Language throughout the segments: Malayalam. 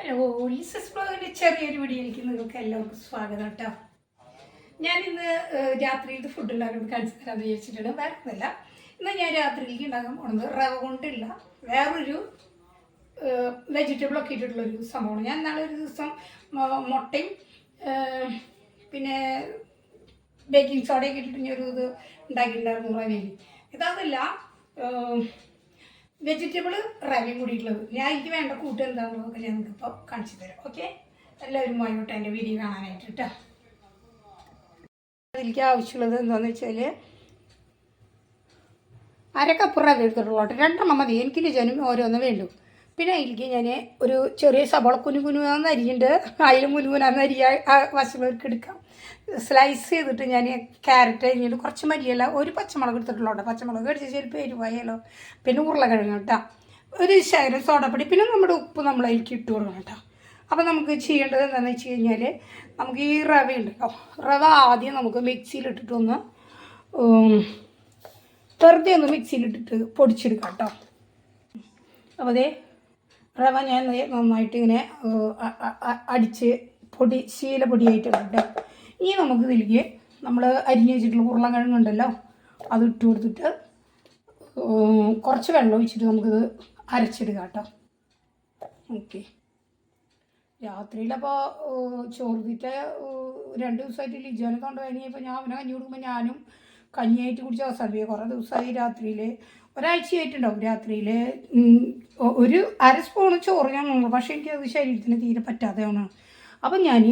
ഹലോ ലിസസ് ബ്ലോഗിന്റെ ചെറിയൊരു വീഡിയോയിലേക്ക് നിങ്ങൾക്ക് എല്ലാവർക്കും സ്വാഗതം കേട്ടോ. ഞാൻ ഇന്ന് രാത്രിയിലത്തെ ഫുഡ് ഉണ്ടാക്കുന്നത് കാണിച്ചു തരാമെന്ന് വിചാരിച്ചിട്ടുണ്ട് വേറെ ഇന്ന് ഞാൻ രാത്രിയിലേക്ക് ഉണ്ടാക്കാൻ പോണത് റവ കൊണ്ടില്ല വേറൊരു വെജിറ്റബിൾ ഒക്കെ ഇട്ടിട്ടുള്ളൊരു സംഭവമാണ്. ഞാൻ നാളെ ഒരു ദിവസം മുട്ടയും പിന്നെ ബേക്കിംഗ് സോഡയൊക്കെ ഇട്ടിട്ട് ഞാൻ ഒരു ഇത് ഉണ്ടാക്കിയിട്ടുണ്ടായിരുന്നു റവയിൽ. ഇതതല്ല വെജിറ്റബിൾ റവയും കൂടിയിട്ടുള്ളത്. ഞാൻ എനിക്ക് വേണ്ട കൂട്ട് എന്താണെന്നുള്ളതൊക്കെ ഞാൻ നിങ്ങൾക്ക് ഇപ്പോൾ കാണിച്ചു തരാം. ഓക്കെ എല്ലാവരും വാങ്ങിട്ട് എന്റെ വീഡിയോ കാണാനായിട്ട് കേട്ടോ. അതിലേക്ക് ആവശ്യമുള്ളത് എന്താണെന്ന് വെച്ചാൽ അര കപ്പ് റവ എടുത്തിട്ടുള്ളൂ കേട്ടോ. രണ്ടെണ്ണം മതി. എനിക്ക് ലിജനും ഓരോന്ന് വേണ്ടു. പിന്നെ അതിലേക്ക് ഞാൻ ഒരു ചെറിയ സബോള കുനു കുനുവാന്ന് അരിയുണ്ട്. അതിൽ മുനുകുനാന്ന് അരി ആ വശങ്ങൾക്ക് എടുക്കാം. സ്ലൈസ് ചെയ്തിട്ട് ഞാൻ ക്യാരറ്റ് അരിഞ്ഞിട്ട് കുറച്ച് മരിയല്ല ഒരു പച്ചമുളക് എടുത്തിട്ടുള്ളൂ പച്ചമുളക് അടിച്ച് ചിലപ്പോൾ എരിവായാലോ. പിന്നെ ഉരുളക്കിഴങ്ങ് കേട്ടോ. ഒരു ശകരം സോഡപ്പൊടി പിന്നെ നമ്മുടെ ഉപ്പ് നമ്മൾ അതിലേക്ക് ഇട്ട് കൊടുക്കണം കേട്ടോ. അപ്പോൾ നമുക്ക് ചെയ്യേണ്ടത് എന്താണെന്ന് വെച്ച് കഴിഞ്ഞാൽ നമുക്ക് ഈ റവ ഉണ്ട് കേട്ടോ റവ ആദ്യം നമുക്ക് മിക്സിയിലിട്ടിട്ടൊന്ന് വെറുതെ ഒന്ന് മിക്സിയിലിട്ടിട്ട് പൊടിച്ചെടുക്കാം കേട്ടോ. അപ്പോൾ അതേ റവ ഞാൻ നന്നായിട്ട് ഇങ്ങനെ അടിച്ച് പൊടി ശീല പൊടിയായിട്ടുണ്ട് ഇനി നമുക്ക് ഇതിലേക്ക് നമ്മൾ അരിഞ്ഞ് വെച്ചിട്ടുള്ള ഉരുളക്കിഴങ്ങുണ്ടല്ലോ അത് ഇട്ട് കൊടുത്തിട്ട് കുറച്ച് വെള്ളം ഒഴിച്ചിട്ട് നമുക്കിത് അരച്ചെടുക്കാം കേട്ടോ ഓക്കെ രാത്രിയിലപ്പോൾ ചോറുതിറ്റ രണ്ട് ദിവസമായിട്ട് ലിജോനെ കൊണ്ട് കഴിഞ്ഞപ്പോൾ ഞാൻ അവനെ കഞ്ഞി കൊടുക്കുമ്പോൾ ഞാനും കഞ്ഞിയായിട്ട് കുടിച്ച അവസാനം കുറേ ദിവസമായി രാത്രിയിൽ ഒരാഴ്ചയായിട്ടുണ്ടാവും രാത്രിയിൽ ഒരു അര സ്പൂണ് ചോറ് ഞാൻ ഉള്ളു. പക്ഷേ എനിക്കത് ശരീരത്തിന് തീരെ പറ്റാതെയാണ് അപ്പം ഞാൻ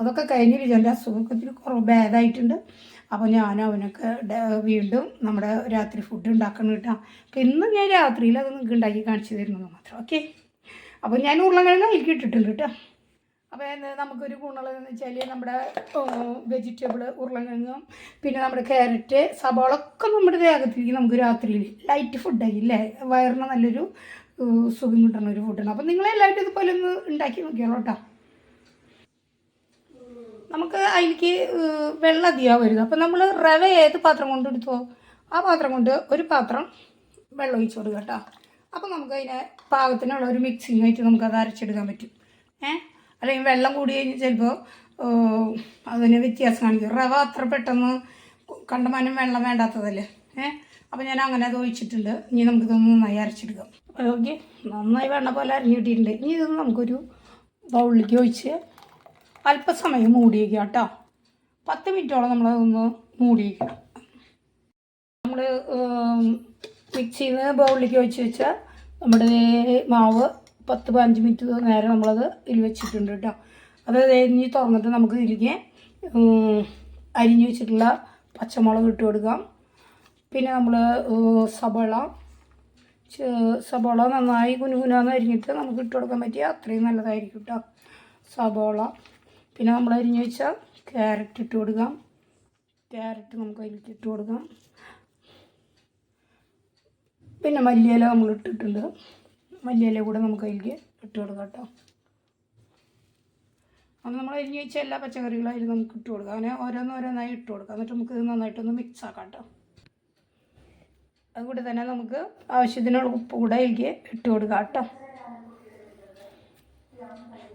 അതൊക്കെ കഴിഞ്ഞ് ലിജോന്റെ അസുഖത്തിൽ കുറവ് ഭേദമായിട്ടുണ്ട് അപ്പോൾ ഞാൻ അവനൊക്കെ വീണ്ടും നമ്മുടെ രാത്രി ഫുഡ് ഉണ്ടാക്കണം കേട്ടോ. അപ്പം ഇന്ന് ഞാൻ രാത്രിയിൽ അത് നിങ്ങൾക്ക് ഉണ്ടാക്കി കാണിച്ചു തരുന്നത് മാത്രം. ഓക്കെ അപ്പോൾ ഞാൻ ഉരുളക്കിഴങ്ങ് അതിലേക്ക് ഇട്ടിട്ടുണ്ട് കേട്ടോ. അപ്പോൾ നമുക്കൊരു ഗുണമുള്ളതെന്ന് വെച്ചാൽ നമ്മുടെ വെജിറ്റബിൾ ഉരുളക്കിഴങ്ങും പിന്നെ നമ്മുടെ ക്യാരറ്റ് സബോള ഒക്കെ നമ്മുടെ ദേഹത്തിലേക്ക് നമുക്ക് രാത്രിയിൽ ലൈറ്റ് ഫുഡായി അല്ലേ വയറിന് നല്ലൊരു സുഖം കിട്ടുന്ന ഒരു ഫുഡാണ് അപ്പം നിങ്ങളെല്ലാവരും ഇതുപോലെ ഒന്ന് ഉണ്ടാക്കി നോക്കിയോളൂ കേട്ടോ. നമുക്ക് അതിലേക്ക് വെള്ളം വെള്ളം അധികമാവരുത് അപ്പം നമ്മൾ റവ ഏത് പാത്രം കൊണ്ട് എടുത്തോ ആ പാത്രം കൊണ്ട് ഒരു പാത്രം വെള്ളം ഒഴിച്ച് കൊടുക്കുക കേട്ടോ. അപ്പം നമുക്ക് അതിനെ പാകത്തിനുള്ള ഒരു മിക്സിങ് ആയിട്ട് നമുക്കത് അരച്ചെടുക്കാൻ പറ്റും. ഏ? അല്ലെങ്കിൽ വെള്ളം കൂടി കഴിഞ്ഞ് ചിലപ്പോൾ അതിന് വ്യത്യാസം കാണിക്കും റവ അത്ര പെട്ടെന്ന് കണ്ടമാനം വെള്ളം വേണ്ടാത്തതല്ലേ? ഏ? അപ്പോൾ ഞാൻ അങ്ങനെ അത് ഒഴിച്ചിട്ടുണ്ട്. ഇനി നമുക്കിതൊന്ന് നന്നായി അരച്ചെടുക്കാം. ഓക്കെ നന്നായി വേണ്ട പോലെ അരിഞ്ഞു കിട്ടിയിട്ടുണ്ട്. ഇനി ഇതൊന്ന് നമുക്കൊരു ബൗളിലേക്ക് ഒഴിച്ച് അല്പസമയം മൂടി വയ്ക്കുക കേട്ടോ. പത്ത് മിനിറ്റോളം നമ്മളതൊന്ന് മൂടി വയ്ക്കണം നമ്മൾ മിക്സിയിൽ നിന്ന് ബൗളിലേക്ക് ഒഴിച്ച് വെച്ചാൽ നമ്മുടെ മാവ് പത്ത് പതിനഞ്ച് മിനിറ്റ് നേരം നമ്മളത് ഇതിൽ വെച്ചിട്ടുണ്ട് കേട്ടോ. അത് ഇനി തുറന്നിട്ട് നമുക്ക് ഇതിലേക്ക് അരിഞ്ഞു വെച്ചിട്ടുള്ള പച്ചമുളക് ഇട്ട് കൊടുക്കാം. പിന്നെ നമ്മൾ സബോള. സബോള നന്നായി കുനുകുനാന്ന് അരിഞ്ഞിട്ട് നമുക്ക് ഇട്ട് കൊടുക്കാൻ പറ്റിയ അത്രയും നല്ലതായിരിക്കും കേട്ടോ. സബോള. പിന്നെ നമ്മൾ അരിഞ്ഞു വെച്ചാൽ ക്യാരറ്റ് ഇട്ട് കൊടുക്കാം. ക്യാരറ്റ് നമുക്ക് അതിലേക്ക് ഇട്ട് കൊടുക്കാം. പിന്നെ മല്ലിയില നമ്മൾ ഇട്ടിട്ടുണ്ട്. മല്ലിയില കൂടെ നമുക്ക് അതിലേക്ക് ഇട്ട് കൊടുക്കാം കേട്ടോ. അത് നമ്മൾ അരിഞ്ഞ് വെച്ച എല്ലാ പച്ചക്കറികളും അതിൽ നമുക്ക് ഇട്ട് കൊടുക്കാം. അങ്ങനെ ഓരോന്നോരോന്നായി ഇട്ട് കൊടുക്കാം. എന്നിട്ട് നമുക്ക് നന്നായിട്ടൊന്ന് മിക്സ് ആക്കാം കേട്ടോ. അതുകൂടി തന്നെ നമുക്ക് ആവശ്യത്തിനുള്ള ഉപ്പ് കൂടെ അതിലേക്ക് ഇട്ട് കൊടുക്കാം കേട്ടോ.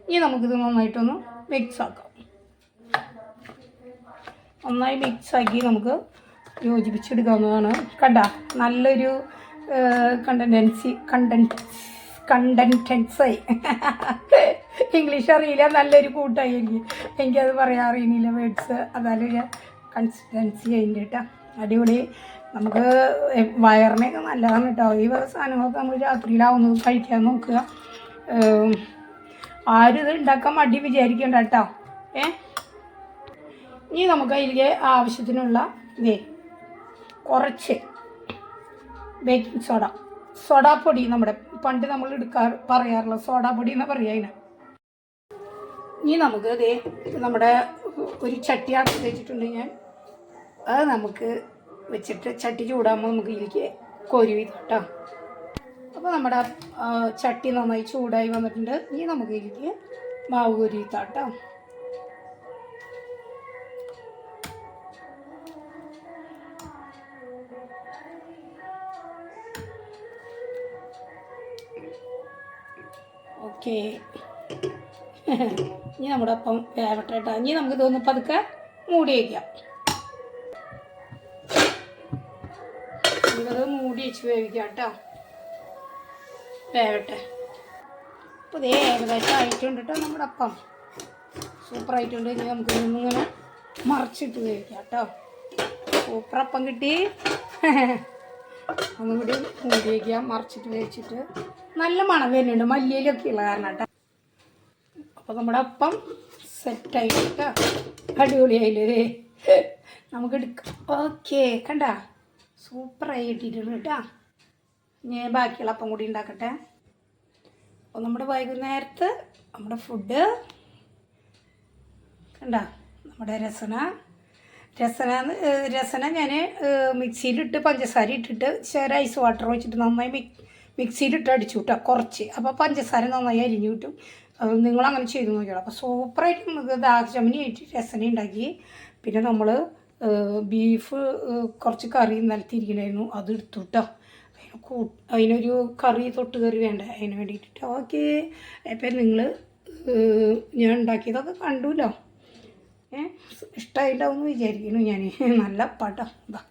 ഇനി നമുക്കിത് നന്നായിട്ടൊന്ന് മിക്സ് ആക്കാം. നന്നായി മിക്സ് ആക്കി നമുക്ക് യോജിപ്പിച്ചെടുക്കാവുന്നതാണ്. കണ്ട? നല്ലൊരു കണ്ടൻസി കണ്ടൻസ് കണ്ടന്റൻസായി ഇംഗ്ലീഷ് അറിയില്ല നല്ലൊരു കൂട്ടായി എനിക്ക്. എനിക്കത് പറയാൻ അറിയുന്നില്ല വേർഡ്സ് അതായത് കൺസിസ്റ്റൻസി അതിന്റെ കേട്ടോ. അടിപൊളി. നമുക്ക് വയറിനൊക്കെ നല്ലതാണ് കേട്ടോ. ഈ സാധനങ്ങളൊക്കെ നമ്മൾ രാത്രിയിലാവുന്നത് കഴിക്കാൻ നോക്കുക. ആരും ഇത് ഉണ്ടാക്കാൻ മടി വിചാരിക്കണ്ട കേട്ടോ. ഏ? ഇനി നമുക്ക് അതിലേക്ക് ആവശ്യത്തിനുള്ള ഇതേ കുറച്ച് ബേക്കിംഗ് സോഡ സോഡാപ്പൊടി നമ്മുടെ പണ്ട് നമ്മൾ എടുക്കാറ് പറയാറുള്ള സോഡാപൊടി എന്ന് പറയുക അതിന് ഇനി നമുക്ക് ഇതേ നമ്മുടെ ഒരു ചട്ടി അടുത്ത് വെച്ചിട്ടുണ്ട് ഞാൻ. അത് നമുക്ക് വെച്ചിട്ട് ചട്ടി ചൂടാകുമ്പോൾ നമുക്ക് ഇതിലേക്ക് കൊരുവി കേട്ടോ അപ്പോൾ നമ്മുടെ ചട്ടി നന്നായി ചൂടായി വന്നിട്ടുണ്ട്. ഇനി നമുക്ക് ഇതിലേക്ക് മാവ് കോരി ഓക്കെ. ഇനി നമ്മുടെ അപ്പം വേവട്ടെ കേട്ടോ. ഇനി നമുക്ക് ഇതൊന്ന് പതുക്കെ മൂടി വയ്ക്കാം. നമുക്കത് മൂടി വെച്ച് വേവിക്കാം കേട്ടോ. വേവട്ടെ. അപ്പോൾ ഇതേ ഏകദേശം ആയിട്ടുണ്ട് കേട്ടോ നമ്മുടെ അപ്പം. സൂപ്പർ ആയിട്ടുണ്ട്. ഇനി നമുക്ക് ഇങ്ങനെ മറിച്ചിട്ട് വേവിക്കാം കേട്ടോ. സൂപ്പർ അപ്പം കിട്ടി. ഒന്നും കൂടി മൂടി വയ്ക്കാം. മറിച്ചിട്ട് വേവിച്ചിട്ട്. നല്ല മണം വരുന്നുണ്ട് മല്ലിയിലൊക്കെ ഉള്ള കാരണം കേട്ടോ അപ്പോൾ നമ്മുടെ അപ്പം സെറ്റായിട്ട് കേട്ടോ അടിപൊളിയായില്ലേ നമുക്ക് എടുക്കാം. ഓക്കെ കണ്ട? സൂപ്പറായി കിട്ടിയിട്ടുണ്ട് കേട്ടോ. ഞാൻ ബാക്കിയുള്ള അപ്പം കൂടി ഉണ്ടാക്കട്ടെ. അപ്പോൾ നമ്മുടെ വൈകുന്നേരത്ത് നമ്മുടെ ഫുഡ് കണ്ട? നമ്മുടെ രസന. രസന രസന ഞാൻ മിക്സിയിലിട്ട് പഞ്ചസാര ഇട്ടിട്ട് ശരി ഐസ് വാട്ടർ വെച്ചിട്ട് നന്നായി മിക് മിക്സിയിലിട്ട് അടിച്ചു കിട്ടുക കുറച്ച്. അപ്പോൾ പഞ്ചസാര നന്നായി അരിഞ്ഞു കിട്ടും. നിങ്ങളങ്ങനെ ചെയ്ത് നോക്കിയോളൂ അപ്പോൾ സൂപ്പറായിട്ട് നമുക്ക് ദാഹശമനി ആയിട്ട് രസന ഉണ്ടാക്കി. പിന്നെ നമ്മൾ ബീഫ് കുറച്ച് കറി നിലത്തിരിക്കണമായിരുന്നു അത് എടുത്തു കേട്ടോ അതിന് കൂ അതിനൊരു കറി തൊട്ട് കറി വേണ്ട? അതിന് വേണ്ടിയിട്ട് ഓക്കെ. അപ്പം നിങ്ങൾ ഞാൻ ഉണ്ടാക്കിയതൊക്കെ കണ്ടുല്ലോ. ഏ ഇഷ്ടമായിട്ടാവും എന്ന് വിചാരിക്കുന്നു ഞാൻ നല്ല പടം ഇതാ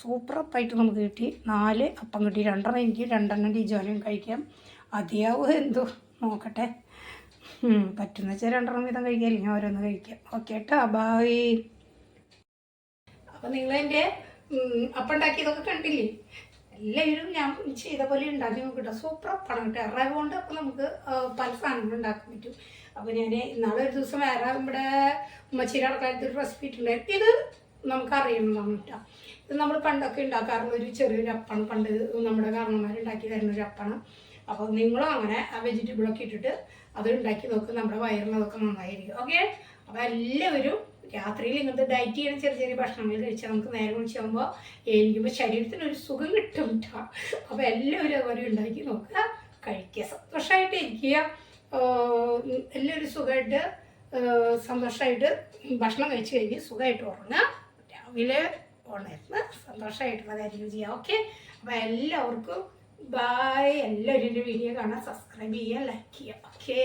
സൂപ്പർ അപ്പായിട്ട് നമുക്ക് കിട്ടി. നാല് അപ്പം കിട്ടി. രണ്ടെണ്ണം എനിക്ക് രണ്ടെണ്ണം ടീച്ചോനും കഴിക്കാം. അതിയാവും എന്തോ? നോക്കട്ടെ. പറ്റുന്ന വെച്ചാൽ രണ്ടെണ്ണം വീതം കഴിക്കാം. അല്ലെങ്കിൽ ഓരോന്ന് കഴിക്കാം. ഓക്കെ കേട്ടോ ബായ് അപ്പം നിങ്ങളെന്റെ അപ്പം ഉണ്ടാക്കിയതൊക്കെ കണ്ടില്ലേ? എല്ലാവരും ഞാൻ ചെയ്ത പോലെ ഉണ്ടാക്കി നോക്കട്ടോ. സൂപ്പർ അപ്പാണ് കേട്ടോ. എറവ് കൊണ്ട് അപ്പം നമുക്ക് പല സാധനങ്ങളും ഉണ്ടാക്കാൻ പറ്റും. അപ്പോൾ ഞാൻ ഇന്നാളെ ഒരു ദിവസം വേറെ നമ്മുടെ ഉമ്മച്ചിരി ഒരു റെസിപ്പി ഇട്ടുണ്ടായിരുന്നു ഇത് നമുക്ക് അറിയുന്നതാണ് കേട്ടോ. ഇത് നമ്മൾ പണ്ടൊക്കെ ഉണ്ടാക്കാറുള്ള ഒരു ചെറിയൊരു അപ്പാണ്. പണ്ട് നമ്മുടെ കാരണന്മാരുണ്ടാക്കി തരുന്ന ഒരു അപ്പാണ്. അപ്പോൾ നിങ്ങളും അങ്ങനെ ആ വെജിറ്റബിളൊക്കെ ഇട്ടിട്ട് അത് ഉണ്ടാക്കി നോക്ക്. നമ്മുടെ വയറിനൊക്കെ നന്നായിരിക്കും. ഓക്കെ അപ്പോൾ എല്ലാവരും രാത്രിയിൽ ഇങ്ങനത്തെ ഡയറ്റ് ചെയ്യുന്ന ചെറിയ ചെറിയ ഭക്ഷണങ്ങൾ കഴിച്ചാൽ നമുക്ക് നേരെ വിളിച്ചാകുമ്പോൾ എനിക്കിപ്പോൾ ശരീരത്തിന് ഒരു സുഖം കിട്ടും കേട്ടോ അപ്പോൾ എല്ലാവരും അതുപോലെ ഉണ്ടാക്കി നോക്കുക. കഴിക്കുക. സന്തോഷമായിട്ട് ഇരിക്കുക. എല്ലാവരും സുഖമായിട്ട് സന്തോഷമായിട്ട് ഭക്ഷണം കഴിച്ച് കഴിഞ്ഞ് സുഖമായിട്ട് ഉറങ്ങുക. രാവിലെ ഉണർന്ന് സന്തോഷമായിട്ടുള്ള കാര്യം ചെയ്യാം. ഓക്കെ അപ്പോൾ എല്ലാവർക്കും ബായ് എല്ലാവരും വീഡിയോ കാണാൻ സബ്സ്ക്രൈബ് ചെയ്യുക ലൈക്ക് ചെയ്യുക ഓക്കെ